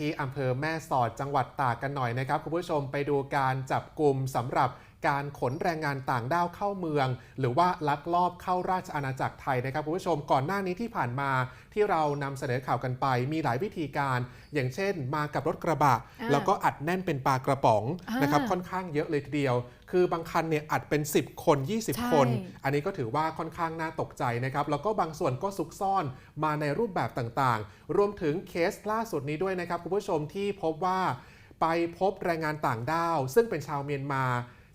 ที่อำเภอแม่สอดจังหวัดตากกันหน่อยนะครับ คุณผู้ชมไปดูการจับกลุ่มสำหรับ การขนแรงงานต่างด้าวเข้าเมือง หรือว่าลักลอบเข้าราชอาณาจักรไทยนะครับคุณผู้ชมก่อนหน้านี้ที่ผ่านมาที่เรานำเสนอข่าวกันไป มีหลายวิธีการ อย่างเช่น มากับรถกระบะอ่าแล้วก็อัดแน่นเป็นปลากระป๋องอ่านนะครับค่อนข้างเยอะเลยทีเดียว คือบางคันเนี่ยอัดเป็น 10 คนใช่20 คน อันนี้ก็ถือว่าค่อนข้างน่าตกใจนะครับแล้วก็บางส่วนก็ซุกซ่อนมาในรูปแบบต่างๆ รวมถึงเคสล่าสุดนี้ด้วยนะครับคุณผู้ชมที่พบว่าไปพบแรงงานต่างด้าว ซึ่งเป็นชาวเมียนมา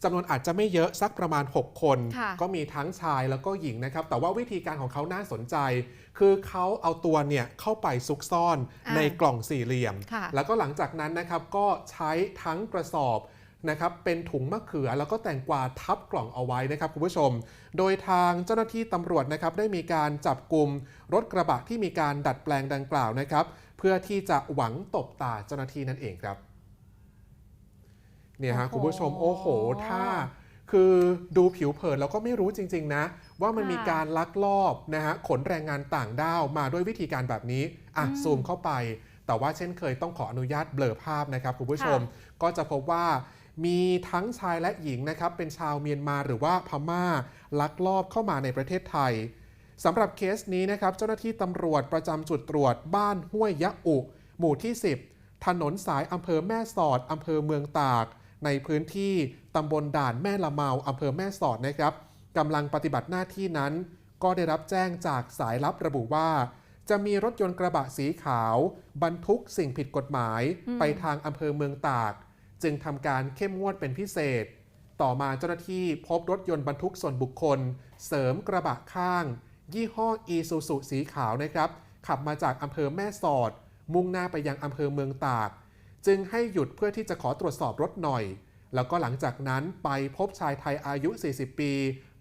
จำนวนอาจจะไม่เยอะสักประมาณ 6 คนค่ะก็มีทั้งชายแล้วก็หญิงนะครับ แต่ว่าวิธีการของเขาน่าสนใจ คือเขาเอาตัวเนี่ยเข้าไปซุกซ่อนอ่าในกล่องสี่เหลี่ยมค่ะแล้วก็หลังจากนั้นนะครับก็ใช้ทั้งกระสอบนะครับเป็นถุงมะเขือแล้วก็แตงกวาทับกล่องเอาไว้นะครับคุณผู้ชม โดยทางเจ้าหน้าที่ตำรวจนะครับได้มีการจับกลุ่มรถกระบะที่มีการดัดแปลงดังกล่าวนะครับ เพื่อที่จะหวังตบตาเจ้าหน้าที่นั่นเองครับ เนี่ยฮะโอ้โหคุณผู้ชมโอ้โห ถ้า คือดูผิวเผินแล้วก็ไม่รู้จริง ๆ นะ ว่ามันค่ะมีการลักลอบนะฮะขนแรงงานต่างด้าวมาด้วยวิธีการแบบนี้อะอืมซูมเข้าไป แต่ว่าเช่นเคยต้องขออนุญาตเบลอภาพนะครับคุณผู้ชมก็จะพบว่ามีทั้งชายและหญิงนะครับ เป็นชาวเมียนมาหรือว่าพม่า ลักลอบเข้ามาในประเทศไทยสำหรับเคสนี้นะครับ เจ้าหน้าที่ตำรวจประจำจุดตรวจบ้านห้วยยะอุ หมู่ที่ 10 ถนนสายอำเภอแม่สอดอำเภอเมืองตาก ในพื้นที่ตำบลด่านแม่ละเมาอำเภอแม่สอดนะครับกำลังปฏิบัติหน้าที่นั้น ก็ได้รับแจ้งจากสายลับระบุว่า จะมีรถยนต์กระบะสีขาว บรรทุกสิ่งผิดกฎหมายอืมไปทางอำเภอเมืองตาก จึงทำการเข้มงวดเป็นพิเศษ ต่อมาเจ้าหน้าที่พบรถยนต์บรรทุกส่วนบุคคล เสริมกระบะข้าง ยี่ห้ออีซูซุสีขาวนะครับ ขับมาจากอำเภอแม่สอด มุ่งหน้าไปยังอำเภอเมืองตาก จึงให้หยุดเพื่อที่จะขอตรวจสอบรถหน่อย แล้วก็หลังจากนั้นไปพบชายไทยอายุ 40 ปี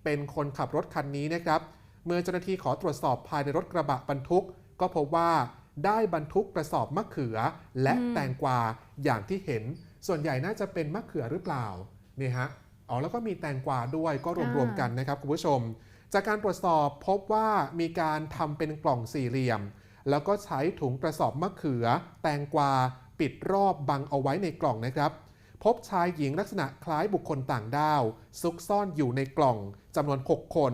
เป็นคนขับรถคันนี้นะครับ เมื่อเจ้าหน้าที่ขอตรวจสอบภายในรถกระบะบรรทุก ก็พบว่าได้บรรทุกกระสอบมะเขือและอืมแตงกวาอย่างที่เห็น ส่วนใหญ่น่าจะเป็นมะเขือหรือเปล่านี่ฮะอ๋อแล้วก็มีแตงกวาด้วยก็รวมๆกันนะครับคุณผู้ชม จากการตรวจสอบพบว่ามีการทำเป็นกล่องสี่เหลี่ยม แล้วก็ใช้ถุงกระสอบมะเขือ แตงกวา ปิดรอบบังเอาไว้ในกล่องนะครับ พบชายหญิงลักษณะคล้ายบุคคลต่างด้าว ซุกซ่อนอยู่ในกล่องจำนวน 6 คน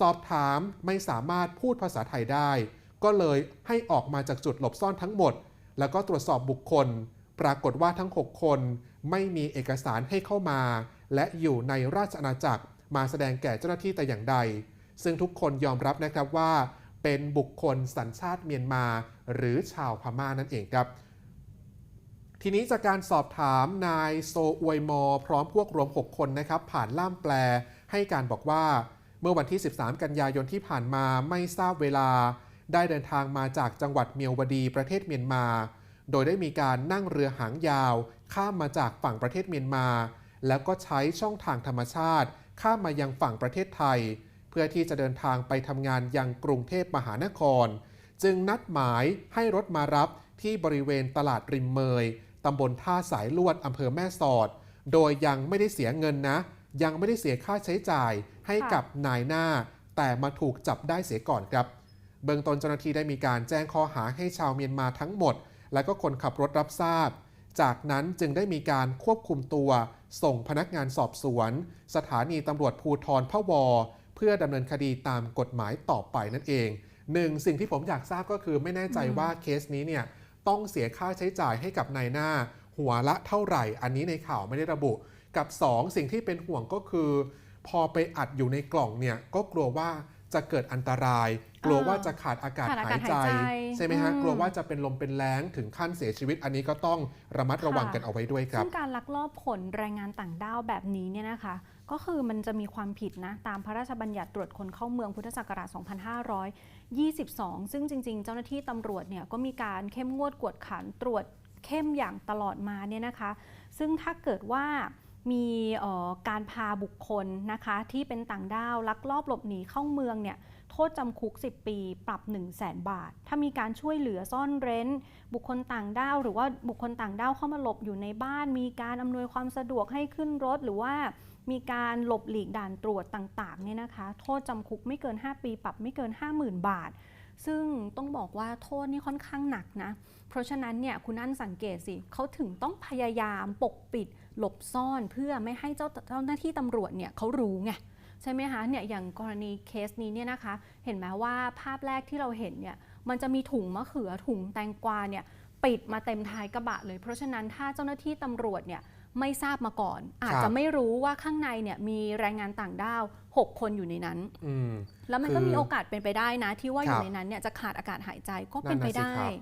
สอบถามไม่สามารถพูดภาษาไทยได้ ก็เลยให้ออกมาจากจุดหลบซ่อนทั้งหมด แล้วก็ตรวจสอบบุคคล ปรากฏว่าทั้ง 6 คน ไม่มีเอกสารให้เข้ามา และอยู่ในราชอาณาจักรมาแสดงแก่เจ้าหน้าที่แต่อย่างใด ซึ่งทุกคนยอมรับนะครับว่าเป็นบุคคลสัญชาติเมียนมา หรือชาวพม่านั่นเองครับ ทีนี้จากการสอบถามนายโซอวยมอ พร้อมพวกรวม 6 คนนะครับ ผ่านล่ามแปลให้การบอกว่า เมื่อวันที่ 13 กันยายนที่ผ่านมาไม่ทราบเวลา ได้เดินทางมาจากจังหวัดเมียวดีประเทศเมียนมา โดยได้มีการนั่งเรือหางยาว ข้ามมาจากฝั่งประเทศเมียนมา แล้วก็ใช้ช่องทางธรรมชาติ ข้ามมายังฝั่งประเทศไทย เพื่อที่จะเดินทางไปทำงานยังกรุงเทพมหานคร จึงนัดหมายให้รถมารับที่บริเวณตลาดริมเมย ตำบลท่าสายลวดอำเภอแม่สอด โดยยังไม่ได้เสียเงินนะ ยังไม่ได้เสียค่าใช้จ่ายให้กับนายหน้า แต่มาถูกจับได้เสียก่อนครับ เบื้องต้นเจ้าหน้าที่ได้มีการแจ้งข้อหาให้ชาวเมียนมาทั้งหมด และก็คนขับรถรับทราบ จากนั้นจึงได้มีการควบคุมตัว ส่งพนักงานสอบสวน สถานีตำรวจภูทรพะวอ เพื่อดำเนินคดีตามกฎหมายต่อไปนั่นเองหนึ่งสิ่งที่ผมอยากทราบก็คือไม่แน่ใจว่าเคสนี้เนี่ย ต้องเสียค่าใช้จ่ายให้กับนายหน้า หัวละเท่าไหร่ อันนี้ในข่าวไม่ได้ระบุ กับ 2 สิ่งที่เป็นห่วงก็คือ พอไปอัดอยู่ในกล่องเนี่ยก็กลัวว่าจะเกิดอันตราย กลัวว่าจะขาดอากาศขาดอาายศหากใจหายใจ ใช่ไหมฮะอืมกลัวว่าจะเป็นลมเป็นแรงถึงขั้นเสียชีวิต อันนี้ก็ต้องระมัดระวังค่ะกันเอาไว้ด้วยครับซึ่งการลักลอบขนแรงงานต่างด้าวแบบนี้เนี่ยนะคะ ก็คือมันจะมีความผิดนะ ตามพระราชบัญญัติตรวจคนเข้าเมืองพุทธศักราช 2522 ซึ่งจริงๆ เจ้าหน้าที่ตำรวจเนี่ยก็มีการเข้มงวดกวดขันตรวจเข้มอย่างตลอดมาเนี่ยนะคะ ซึ่งถ้าเกิดว่ามีออการพาบุคคลนะคะที่เป็นต่างด้าวลักลอบหลบหนีเข้าเมืองเนี่ยโทษจำคุก 10 ปี ปรับ 1 0 0 0 0แบาท ถ้ามีการช่วยเหลือซ่อนเร้น บุคคลต่างด้าว หรือว่าบุคคลต่างด้าวเข้ามาหลบอยู่ในบ้าน มีการอำนวยความสะดวกให้ขึ้นรถหรือว่า มีการหลบหลีกด่านตรวจต่างๆเนี่ยนะคะ โทษจำคุกไม่เกิน 5 ปี ปรับไม่เกิน 50,000 บาท ซึ่งต้องบอกว่าโทษนี่ค่อนข้างหนักนะ เพราะฉะนั้นเนี่ยคุณอั้นสังเกตสิเขาถึงต้องพยายามปกปิดหลบซ่อนเพื่อไม่ให้เจ้าเจ้าหน้าที่ตำรวจเนี่ยเขารู้ไงใช่ไหมคะเนี่ยอย่างกรณีเคสนี้เนี่ยนะคะ เห็นไหมว่าภาพแรกที่เราเห็นเนี่ยมันจะมีถุงมะเขือถุงแตงกวาเนี่ยปิดมาเต็มท้ายกระบะเลย เพราะฉะนั้นถ้าเจ้าหน้าที่ตำรวจเนี่ย ไม่ทราบมาก่อน อาจครัจะบไม่รู้ว่าข้างในเนี่ยมีแรงงานต่างด้าว 6 คนอยู่ในนั้นอืมแล้วมันก็คือมีโอกาสเป็นไปได้นะ ที่ว่าอครัยู่บในนั้นเนี่ยจะขาดอากาศหายใจก็เป็นไปนั่นน่ะสิได้ครับ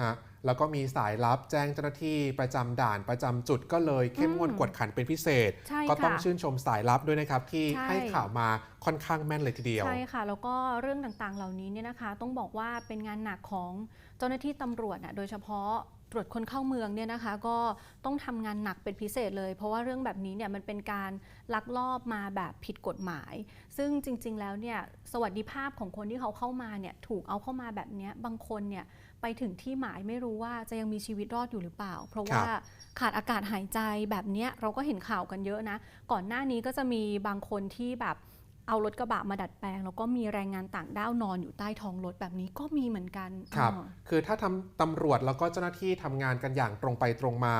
ฮะแล้วก็มีสายลับแจ้งเจ้าหน้าที่ประจำด่านประจำจุดก็เลยเข้มงวดอืมกวดขันเป็นพิเศษใช่ก็ต้องค่ะชื่นชมสายลับด้วยนะครับที่ใช่ให้ข่าวมาค่อนข้างแม่นเลยทีเดียว ใช่ค่ะ แล้วก็เรื่องต่างๆเหล่านี้เนี่ยนะคะ ต้องบอกว่าเป็นงานหนักของเจ้าหน้าที่ตำรวจนะโดยเฉพาะ ตรวจคนเข้าเมืองเนี่ยนะคะก็ต้องทำงานหนักเป็นพิเศษเลย เพราะว่าเรื่องแบบนี้เนี่ยมันเป็นการลักลอบมาแบบผิดกฎหมาย ซึ่งจริง ๆ แล้วเนี่ยสวัสดิภาพของคนที่เขาเข้ามาเนี่ยถูกเอาเข้ามาแบบเนี้ยบางคนเนี่ยไปถึงที่หมายไม่รู้ว่าจะยังมีชีวิตรอดอยู่หรือเปล่า เพราะว่าขาดอากาศหายใจแบบเนี้ยเราก็เห็นข่าวกันเยอะนะ ก่อนหน้านี้ก็จะมีบางคนที่แบบ เอารถกระบะมาดัดแปลง แล้วก็มีแรงงานต่างด้าวนอนอยู่ใต้ท้องรถแบบนี้ก็มีเหมือนกันครับอ่าคือถ้าทำตำรวจแล้วก็เจ้าหน้าที่ทำงานกันอย่างตรงไปตรงมา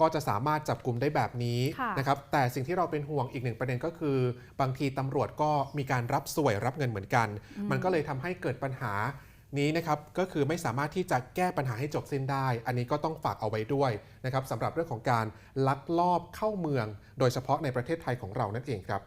ก็จะสามารถจับกลุ่มได้แบบนี้ค่ะนะครับแต่สิ่งที่เราเป็นห่วงอีกหนึ่งประเด็นก็คือ บางทีตำรวจก็มีการรับสวยรับเงินเหมือนกัน มันก็เลยทำให้เกิดปัญหานี้นะครับก็คือไม่สามารถที่จะแก้ปัญหาให้จบสิ้นได้ อันนี้ก็ต้องฝากเอาไว้ด้วยนะครับสำหรับเรื่องของการลักลอบเข้าเมือง โดยเฉพาะในประเทศไทยของเรานั่นเองครับ